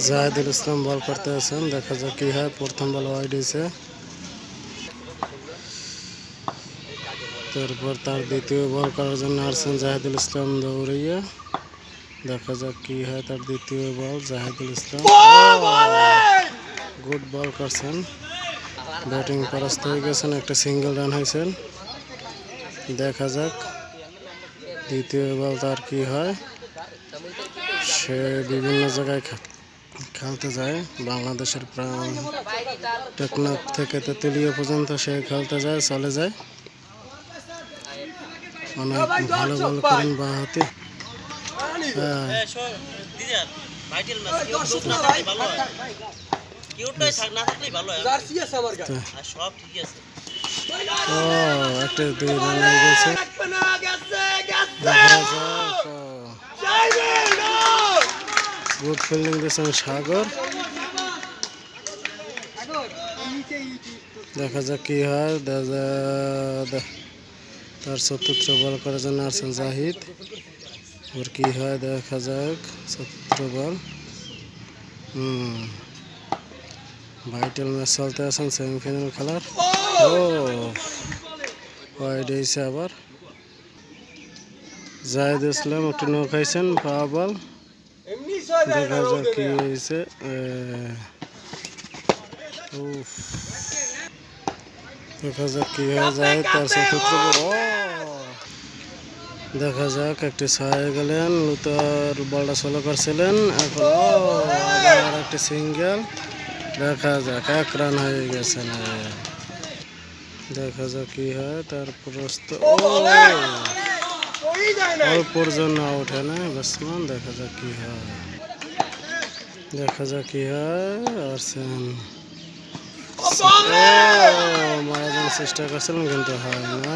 জাহেদুল ইসলাম বল করতে আছেন। দেখা যাক কি হয়। প্রথম বল ওয়াইড হয়েছে তারপর তার দ্বিতীয় বল করার জন্য আসছেন জাহেদুল ইসলাম দৌড়িয়ে। দেখা যাক কি হয় তার দ্বিতীয় বল জাহেদুল ইসলাম। গুড বল! করছেন। ব্যাটিং পরাস্ত হয়ে গেছেন। একটা সিঙ্গেল রান হয়েছেন। দেখা যাক দ্বিতীয় বল তার কি হয়। সে বিভিন্ন জায়গায় খেলতে যায়। বাংলাদেশের প্রাণ থেকে তেতুলিয়া পর্যন্ত সে খেলতে যায়, চলে যায়। অনেক ভালো বল করেন থাকলে ভালো হয় একটা দুই গেছে না গেছে গেছে দেখা যাক যাইবে না গুড ফিল্ডিং দিয়েছেন সাগর দেখা যাক কি হয় তার চতুর্থ বল করার জন্য আসছেন জাহিদ ওর কি হয় দেখা যাক চতুর্থ বল হুম ভাইটাল ম্যাচ চলতে আছেন সেমিফাইনাল খেলার ও ওয়াইড হয়েছে আবার জাহিদ ইসলাম একটু নৌকাইছেন পাওয়া বল দেখা যাক কি হয়েছে দেখা যাক কি হয়ে যায় তার চতুর্থ দেখা যাক একটি ছয় গেলেন লুতার বলটা সোলো করছিলেন এখন ও, আবার একটি সিঙ্গেল দেখা যাক এক রান হয়ে গেছে না দেখা যাক কি হয় তারপর ও ওই যায় না অল্পর জন্য আউট হয় না ব্যাটসম্যান দেখা যাক কি হয় দেখা যাক কি হয় আরসেন মারা যাওয়ার চেষ্টা করছিলেন কিন্তু হয় না